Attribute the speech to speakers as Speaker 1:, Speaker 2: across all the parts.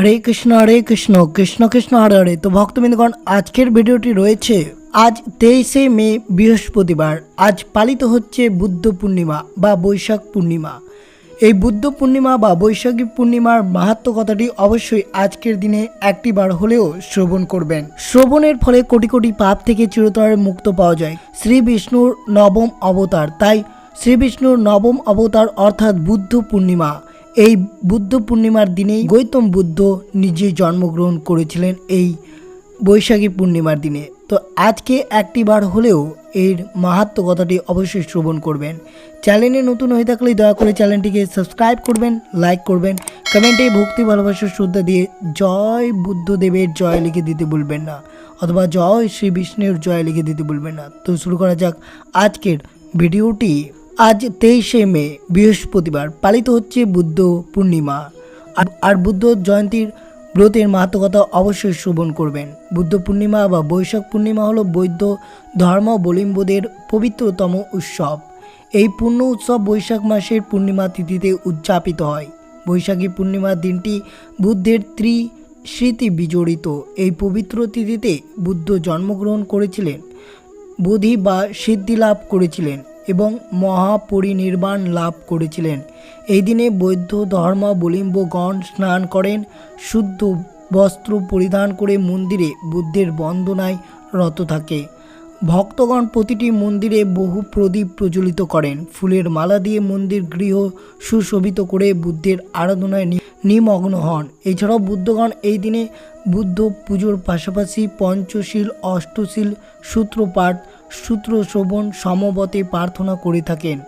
Speaker 1: হরে কৃষ্ণ হরে কৃষ্ণ কৃষ্ণ কৃষ্ণ, হরে হরে। তো ভক্তবৃন্দগণ আজকের ভিডিওটি রয়েছে আজ তেইশে মে, বৃহস্পতিবার। আজ পালিত হচ্ছে বুদ্ধ পূর্ণিমা বা বৈশাখ পূর্ণিমা। এই বুদ্ধ পূর্ণিমা বা বৈশাখী পূর্ণিমার মাহাত্ম কথাটি অবশ্যই আজকের দিনে একটিবার হলেও শ্রবণ করবেন। শ্রবণের ফলে কোটি কোটি পাপ থেকে চিরতরে মুক্ত পাওয়া যায়। শ্রী বিষ্ণুর নবম অবতার, তাই শ্রী বিষ্ণুর নবম অবতার অর্থাৎ বুদ্ধ পূর্ণিমা। এই বুদ্ধ পূর্ণিমার দিনেই গৌতম বুদ্ধ নিজে জন্মগ্রহণ করেছিলেন এই বৈশাখী পূর্ণিমার দিনে। তো আজকে একটি বার হলেও এর মাহাত্ম কথাটি অবশ্যই শ্রবণ করবেন। চ্যানেলে নতুন হয়ে থাকলে দয়া করে চ্যানেলটিকে সাবস্ক্রাইব করবেন, লাইক করবেন, কমেন্টে ভক্তি, ভালোবাসা, শ্রদ্ধা দিয়ে জয় বুদ্ধদেবের জয় লিখে দিতে ভুলবেন না অথবা জয় শ্রী বিষ্ণুর জয় লিখে দিতে ভুলবেন না। তো শুরু করা যাক আজকের ভিডিওটি। আজ তেইশে মে, বৃহস্পতিবার, পালিত হচ্ছে বুদ্ধ পূর্ণিমা। আর বুদ্ধ জয়ন্তীর ব্রতের মাহাত্মকতা অবশ্যই শ্রবণ করবেন। বুদ্ধ পূর্ণিমা বা বৈশাখ পূর্ণিমা হলো বৌদ্ধ ধর্মাবলম্বীদের পবিত্রতম উৎসব। এই পূর্ণ উৎসব বৈশাখ মাসের পূর্ণিমা তিথিতে উদযাপিত হয়। বৈশাখী পূর্ণিমার দিনটি বুদ্ধের ত্রি স্মৃতি বিজড়িত। এই পবিত্র তিথিতে বুদ্ধ জন্মগ্রহণ করেছিলেন, বোধি বা সিদ্ধি লাভ করেছিলেন। এবং মহাপরিনির্বাণ লাভ করেছিলেন। এই দিনে বৌদ্ধ ধর্মাবলম্বীগণ স্নান করেন, শুদ্ধ বস্ত্র পরিধান করে মন্দিরে বুদ্ধের বন্দনায় রত থাকে। ভক্তগণ প্রতিটি মন্দিরে বহু প্রদীপ প্রজ্বলিত করেন। ফুলের মালা দিয়ে মন্দির গৃহ সুশোভিত করে বুদ্ধের আরাধনায় নিমগ্ন হন। এছাড়াও বুদ্ধগণ এই দিনে বুদ্ধ পুজোর পাশাপাশি পঞ্চশীল, অষ্টশীল সূত্রপাঠ সূত্র শ্রবণ সমবতে প্রার্থনা করে থাকেন।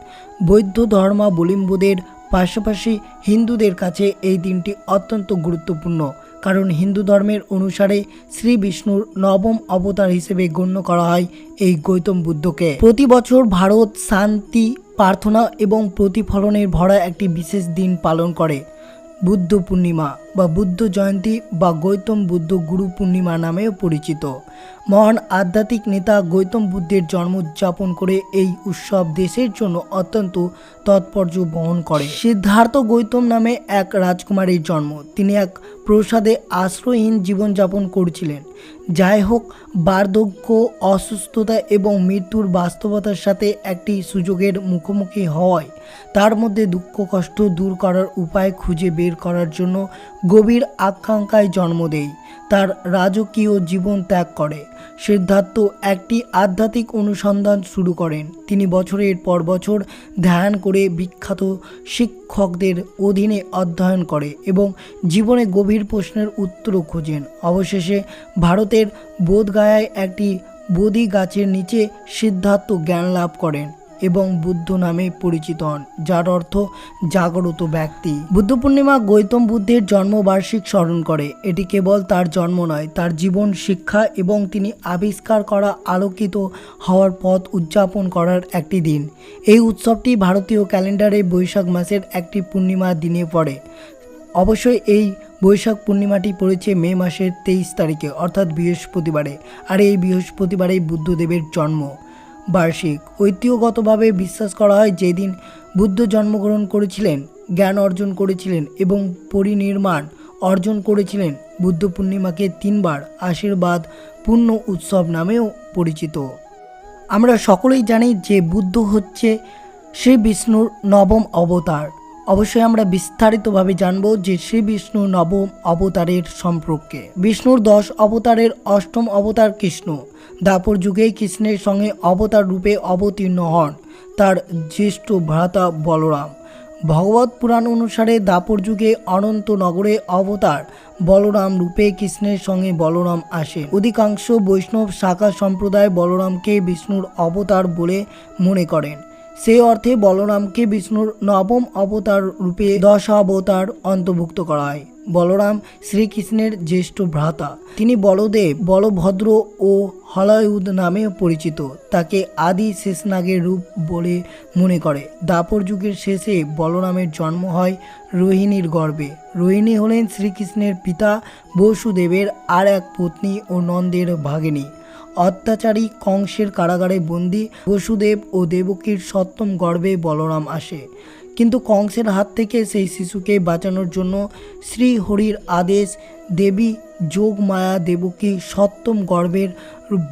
Speaker 1: বৌদ্ধ ধর্মাবলম্বীদের পাশাপাশি হিন্দুদের কাছে এই দিনটি অত্যন্ত গুরুত্বপূর্ণ, কারণ হিন্দু ধর্মের অনুসারে শ্রী বিষ্ণুর নবম অবতার হিসেবে গণ্য করা হয় এই গৌতম বুদ্ধকে। প্রতি বছর ভারত শান্তি প্রার্থনা এবং প্রতিফলনের ভরা একটি বিশেষ দিন পালন করে। বুদ্ধ পূর্ণিমা বা বুদ্ধ জয়ন্তী বা গৌতম বুদ্ধ গুরু পূর্ণিমা নামেও পরিচিত। মহান আধ্যাত্মিক নেতা গৌতম বুদ্ধের জন্ম উদযাপন করে এই উৎসব দেশের জন্য অত্যন্ত তাৎপর্য বহন করে। সিদ্ধার্থ গৌতম নামে এক রাজকুমারীর জন্ম। তিনি এক প্রসাদে আশ্রয়হীন জীবনযাপন করছিলেন। যাই হোক, বার্ধক্য, অসুস্থতা এবং মৃত্যুর বাস্তবতার সাথে একটি সুযোগের মুখোমুখি হওয়ায় তার মধ্যে দুঃখ কষ্ট দূর করার উপায় খুঁজে বের করার জন্য গভীর আকাঙ্ক্ষায় জন্ম দেয়। তার রাজকীয় জীবন ত্যাগ করে। সিদ্ধার্থ একটি আধ্যাত্মিক অনুসন্ধান শুরু করেন। তিনি বছরের পর বছর ধ্যান করে বিখ্যাত শিক্ষকদের অধীনে অধ্যয়ন করে এবং জীবনে গভীর প্রশ্নের উত্তর খোঁজেন। অবশেষে ভারতের বোধগায়ায় একটি বোধি গাছের নিচে সিদ্ধার্থ জ্ঞান লাভ করেন। এবং বুদ্ধ নামে পরিচিত হন, যার অর্থ জাগরত ব্যক্তি। বুদ্ধ পূর্ণিমা গৌতম বুদ্ধের জন্মবার্ষিক স্মরণ করে। এটি কেবল তার জন্ম নয়, তার জীবন, শিক্ষা এবং তিনি আবিষ্কার করা, আলোকিত হওয়ার পথ উদযাপন করার একটি দিন। এই উৎসবটি ভারতীয় ক্যালেন্ডারে বৈশাখ মাসের একটি পূর্ণিমার দিনে পড়ে। অবশ্যই এই বৈশাখ পূর্ণিমাটি পড়েছে মে মাসের তেইশ তারিখে, অর্থাৎ বৃহস্পতিবারে। আর এই বৃহস্পতিবারেই বুদ্ধদেবের জন্ম। বার্ষিক। ঐতিহ্যগতভাবে বিশ্বাস করা হয় যেদিন বুদ্ধ জন্মগ্রহণ করেছিলেন, জ্ঞান অর্জন করেছিলেন এবং পরিনির্মাণ অর্জন করেছিলেন। বুদ্ধ পূর্ণিমাকে তিনবার আশীর্বাদ পূর্ণ উৎসব নামেও পরিচিত। আমরা সকলেই জানি যে বুদ্ধ হচ্ছে শ্রী বিষ্ণুর নবম অবতার। অবশ্যই আমরা বিস্তারিতভাবে জানব যে শ্রী বিষ্ণুর নবম অবতারের সম্পর্কে। বিষ্ণুর দশ অবতারের অষ্টম অবতার কৃষ্ণ। দাপর যুগে কৃষ্ণের সঙ্গে অবতার রূপে অবতীর্ণ হন তার জ্যেষ্ঠ ভ্রাতা বলরাম। ভগবত পুরাণ অনুসারে দাপর যুগে অনন্ত নগরে অবতার বলরাম রূপে কৃষ্ণের সঙ্গে বলরাম আসে। অধিকাংশ বৈষ্ণব শাখা সম্প্রদায় বলরামকে বিষ্ণুর অবতার বলে মনে করেন। সেই অর্থে বলরামকে বিষ্ণুর নবম অবতার রূপে দশ অবতার অন্তর্ভুক্ত করা হয়। বলরাম শ্রীকৃষ্ণের জ্যেষ্ঠ ভ্রাতা। তিনি বলদেব, বলভদ্র ও হলায়ুধ নামে পরিচিত। তাকে আদি শেষনাগের রূপ বলে মনে করে। দাপর যুগের শেষে বলরামের জন্ম হয় রোহিণীর গর্ভে। রোহিণী হলেন শ্রীকৃষ্ণের পিতা বসুদেবের আর এক পত্নী ও নন্দের ভাগিনী। অত্যাচারী কংসের কারাগারে বন্দি বসুদেব ও দেবকীর সপ্তম গর্ভে বলরাম আসে। কিন্তু কংসের হাত থেকে সেই শিশুকে বাঁচানোর জন্য শ্রী হরির আদেশ, দেবী যোগমায়া দেবকী সপ্তম গর্ভের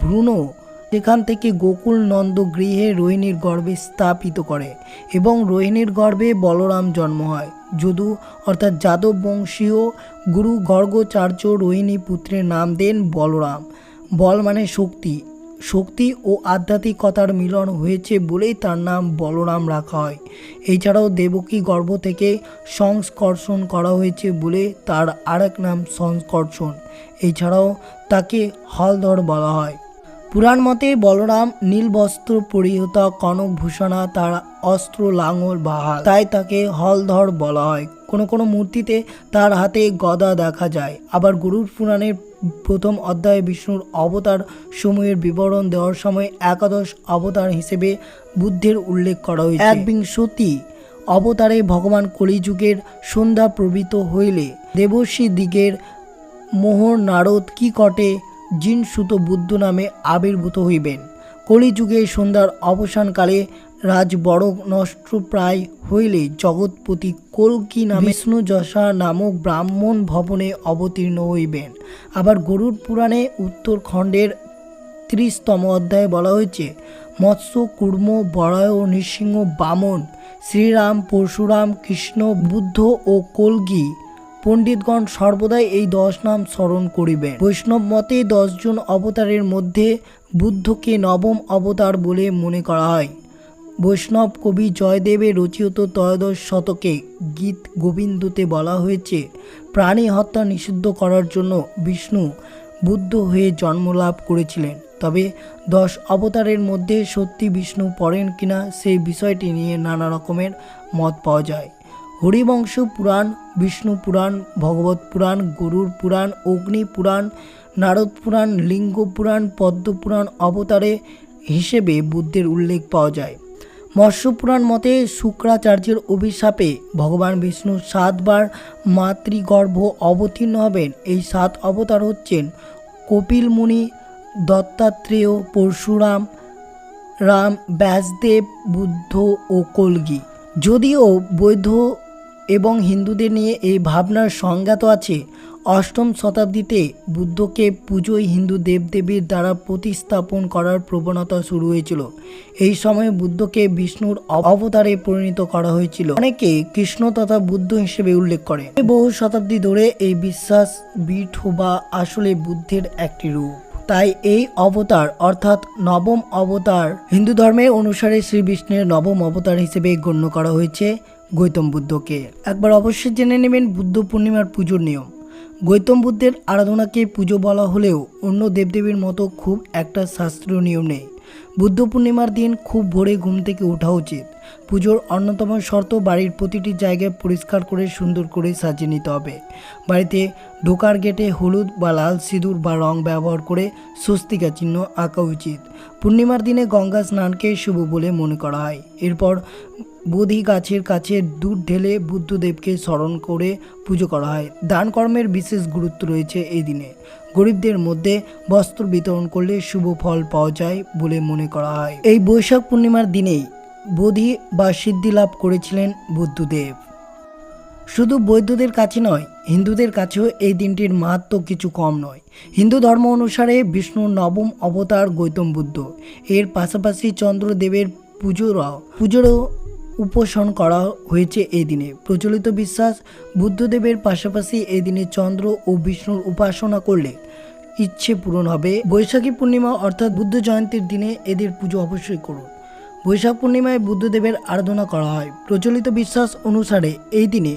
Speaker 1: ভ্রূণ সেখান থেকে গোকুল নন্দ গৃহে রোহিণীর গর্ভে স্থাপিত করে এবং রোহিণীর গর্ভে বলরাম জন্ম হয়। যদু অর্থাৎ যাদব বংশীয় গুরু গর্গচার্য রোহিণী পুত্রের নাম দেন বলরাম। বল মানে শক্তি। শক্তি ও আধ্যাত্মিকতার মিলন হয়েছে বলেই তার নাম বলরাম রাখা হয়। এছাড়াও দেবকী গর্ভ থেকে সংস্কর্ষণ করা হয়েছে বলে তার আরেক নাম সংস্কর্ষণ। এছাড়াও তাকে হলধর বলা হয়। পুরাণ মতে বলরাম নীল বস্ত্র পরিহিত কনক ভূষণা তার অস্ত্র লাঙল বাহা তাই তাকে হলধর বলা হয়। কোনো কোনো মূর্তিতে তার হাতে গদা দেখা যায়। আবার গরুর পুরাণের প্রথম অধ্যায়ে বিষ্ণুর অবতার সমূহের বিবরণ দেওয়ার সময় একাদশ অবতার হিসেবে বুদ্ধের উল্লেখ করা হয়েছে। একবিংশতি অবতারে ভগবান কলিযুগের সন্ধ্যা প্রবৃত হইলে দেবর্ষী দিগের মোহর নারদ কি কটে জিনসুত বুদ্ধ নামে আবির্ভূত হইবেন। কলিযুগে সন্ধ্যার অবসানকালে রাজ বড় নষ্ট প্রায় হইলে জগৎপতি কল্কি নামে বিষ্ণু যশা নামক ব্রাহ্মণ ভবনে অবতীর্ণ হইবেন। আবার গরুর পুরাণে উত্তরখণ্ডের ত্রিশতম অধ্যায়ে বলা হয়েছে, মৎস্য, কুর্ম, বরায় ও নৃসিংহ, বামন, শ্রীরাম, পরশুরাম, কৃষ্ণ, বুদ্ধ ও কলগি পণ্ডিতগণ সর্বদাই এই দশ নাম স্মরণ করিবেন। বৈষ্ণব মতে দশজন অবতারের মধ্যে বুদ্ধকে নবম অবতার বলে মনে করা হয়। বৈষ্ণব কবি জয়দেবের রচিত ত্রয়োদশ শতকে গীত গোবিন্দতে বলা হয়েছে, প্রাণী হত্যা নিষিদ্ধ করার জন্য বিষ্ণু বুদ্ধ হয়ে জন্মলাভ করেছিলেন। তবে দশ অবতারের মধ্যে সত্যি বিষ্ণু পড়েন কিনা সেই বিষয়টি নিয়ে নানা রকমের মত পাওয়া যায়। হরিবংশ পুরাণ, বিষ্ণু পুরাণ, ভগবত পুরাণ গরুর পুরাণ, অগ্নি পুরাণ, নারদ পুরাণ, লিঙ্গ পুরাণ, পদ্ম পুরাণ অবতারে হিসেবে বুদ্ধের উল্লেখ পাওয়া যায়। মৎস্য পুরাণ মতে শুক্রাচার্যের অভিশাপে ভগবান বিষ্ণু সাতবার মাতৃগর্ভ অবতীর্ণ হবেন। এই সাত অবতার হচ্ছেন কপিল মুনি, দত্তাত্রেয়, পরশুরাম, রাম, ব্যাসদেব, বুদ্ধ ও কলগি। যদিও বৌদ্ধ এবং হিন্দুদের নিয়ে এই ভাবনার সংজ্ঞাত আছে। অষ্টম শতাব্দীতে বুদ্ধকে পুজোয় হিন্দু দেবদেবীর দ্বারা প্রতিস্থাপন করার প্রবণতা শুরু হয়েছিল। এই সময় বুদ্ধকে বিষ্ণুর অবতারে পরিণত করা হয়েছিল। অনেকে কৃষ্ণ তথা বুদ্ধ হিসেবে উল্লেখ করে। বহু শতাব্দী ধরে এই বিশ্বাস বিঠোবা আসলে বুদ্ধের একটি রূপ। তাই এই অবতার, অর্থাৎ নবম অবতার, হিন্দু ধর্মের অনুসারে শ্রী বিষ্ণুর নবম অবতার হিসেবে গণ্য করা হয়েছে। গৌতম বুদ্ধকে। একবার অবশ্যই জেনে নেবেন বুদ্ধ পূর্ণিমার পুজোর নিয়ম। গৌতম বুদ্ধের আরাধনাকে পুজো বলা হলেও অন্য দেবদেবীর মতো খুব একটা শাস্ত্রীয় নিয়ম নেই। বুদ্ধ পূর্ণিমার দিন খুব ভোরে ঘুম থেকে ওঠা উচিত। পুজোর অন্যতম শর্ত বাড়ির প্রতিটি জায়গায় পরিষ্কার করে সুন্দর করে সাজিয়ে নিতে হবে। বাড়িতে ঢোকার গেটে হলুদ বা লাল সিঁদুর বা রং ব্যবহার করে স্বস্তিকা চিহ্ন আঁকা উচিত। পূর্ণিমার দিনে গঙ্গা স্নানকে শুভ বলে মনে করা হয়। এরপর বোধি গাছের কাছে দুধ ঢেলে বুদ্ধদেবকে স্মরণ করে পুজো করা হয়। দান কর্মের বিশেষ গুরুত্ব রয়েছে এই দিনে। গরিবদের মধ্যে বস্ত্র বিতরণ করলে শুভ ফল পাওয়া যায় বলে মনে করা হয়। এই বৈশাখ পূর্ণিমার দিনেই বোধি বা সিদ্ধি লাভ করেছিলেন বুদ্ধদেব। শুধু বৌদ্ধদের কাছে নয়, হিন্দুদের কাছেও এই দিনটির মাহাত্ম কিছু কম নয়। হিন্দু ধর্ম অনুসারে বিষ্ণুর নবম অবতার গৌতম বুদ্ধ। এর পাশাপাশি চন্দ্রদেবের পুজোরাও পুজোরও উপাসন করা হয়েছে এই দিনে। প্রচলিত বিশ্বাস বুদ্ধদেবের পাশাপাশি এই দিনে চন্দ্র ও বিষ্ণুর উপাসনা করলে ইচ্ছে পূরণ হবে। বৈশাখী পূর্ণিমা অর্থাৎ বুদ্ধ জয়ন্তীর দিনে এদের পুজো অবশ্যই করুন। বৈশাখ পূর্ণিমায় বুদ্ধদেবের আরাধনা করা হয়। প্রচলিত বিশ্বাস অনুসারে এই দিনে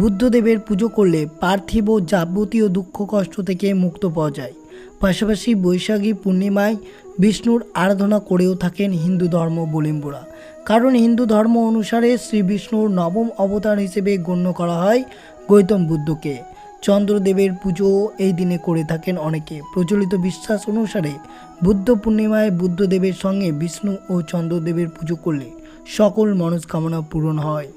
Speaker 1: বুদ্ধদেবের পুজো করলে পার্থিব যাবতীয় দুঃখ কষ্ট থেকে মুক্ত পাওয়া যায়। পাশাপাশি বৈশাখী পূর্ণিমায় বিষ্ণুর আরাধনা করেও থাকেন হিন্দু ধর্মাবলম্বীরা কারণ হিন্দু ধর্ম অনুসারে শ্রী বিষ্ণুর নবম অবতার হিসেবে গণ্য করা হয় গৌতম বুদ্ধকে। চন্দ্রদেবের পুজো এই দিনে করে থাকেন অনেকে। প্রচলিত বিশ্বাস অনুসারে বুদ্ধ পূর্ণিমায় বুদ্ধদেবের সঙ্গে বিষ্ণু ও চন্দ্রদেবের পুজো করলে সকল মনস্কামনা পূরণ হয়।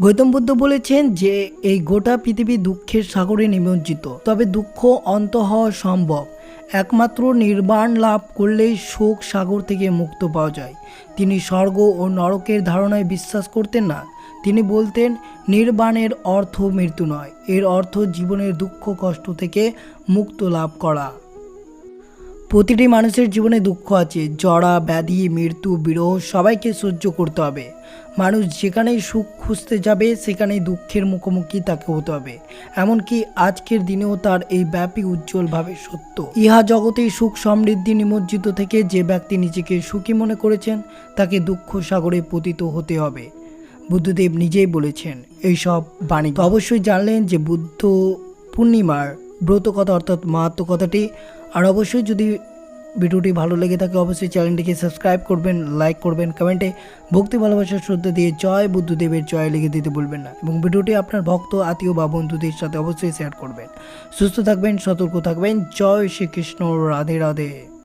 Speaker 1: গৌতম বুদ্ধ বলেছেন যে, এই গোটা পৃথিবী দুঃখের সাগরে নিমজ্জিত। তবে দুঃখ অন্ত হওয়া সম্ভব। একমাত্র নির্বাণ লাভ করলেই শোক সাগর থেকে মুক্ত পাওয়া যায়। তিনি স্বর্গ ও নরকের ধারণায় বিশ্বাস করতেন না। তিনি বলতেন, নির্বাণের অর্থ মৃত্যু নয়, এর অর্থ জীবনের দুঃখ কষ্ট থেকে মুক্ত লাভ করা। প্রতিটি মানুষের জীবনে দুঃখ আছে। জরা, ব্যাধি, মৃত্যু, বিরহ সবাইকে সহ্য করতে হবে। মানুষ যেখানেই সুখ খুঁজতে যাবে, সেখানেই দুঃখের মুখোমুখি তাকে হতে হবে। এমনকি আজকের দিনেও তার এই ব্যাপী উজ্জ্বলভাবে সত্য। ইহা জগতেই সুখ সমৃদ্ধি নিমজ্জিত থেকে যে ব্যক্তি নিজেকে সুখী মনে করেছেন, তাকে দুঃখ সাগরে পতিত হতে হবে। বুদ্ধদেব নিজেই বলেছেন এইসব বাণী। অবশ্যই জানলেন যে বুদ্ধ পূর্ণিমার ব্রত কথা অর্থাৎ মাহাত্ম কথাটি আর অবশ্যই যদি ভিডিওটি ভালো লেগে থাকে, অবশ্যই চ্যানেলটিকে সাবস্ক্রাইব করবেন, লাইক করবেন, কমেন্টে ভক্তি ভালোবাসার শ্রদ্ধা দিয়ে জয় বুদ্ধদেবের জয় লিখে দিতে ভুলবেন না এবং ভিডিওটি আপনার ভক্ত, আত্মীয় বা বন্ধুদের সাথে অবশ্যই শেয়ার করবেন। সুস্থ থাকবেন, সতর্ক থাকবেন। জয় শ্রীকৃষ্ণ, রাধে রাধে।